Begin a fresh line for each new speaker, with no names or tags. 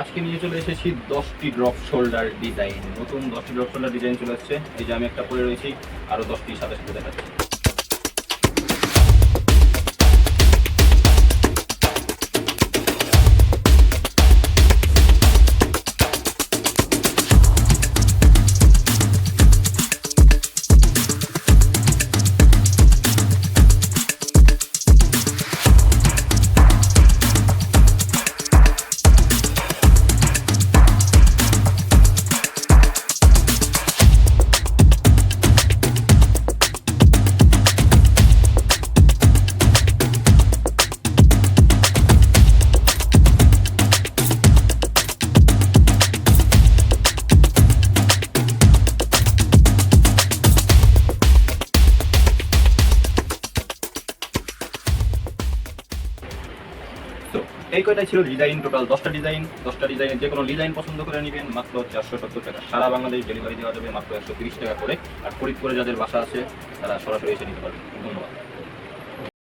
আজকে নিয়ে চলে এসেছি দশটি ড্রপ শোল্ডার ডিজাইন নতুন দশটি ড্রপ শোল্ডার ডিজাইন চলে আসছে। এই যে আমি একটা পরে রয়েছি আরও দশটি সাথে সাথে দেখাচ্ছি। এই কয়টাই ছিল ডিজাইন টোটাল দশটা ডিজাইন দশটা ডিজাইনের যে কোনো ডিজাইন পছন্দ করে নেবেন, মাত্র চারশো সত্তর টাকা। সারা বাংলাদেশ ডেলিভারি দেওয়া যাবে মাত্র একশো তিরিশ টাকা করে। আর ফরিদপুরে যাদের বাসা আছে, তারা সরাসরি এসে নিতে পারবেন। ধন্যবাদ।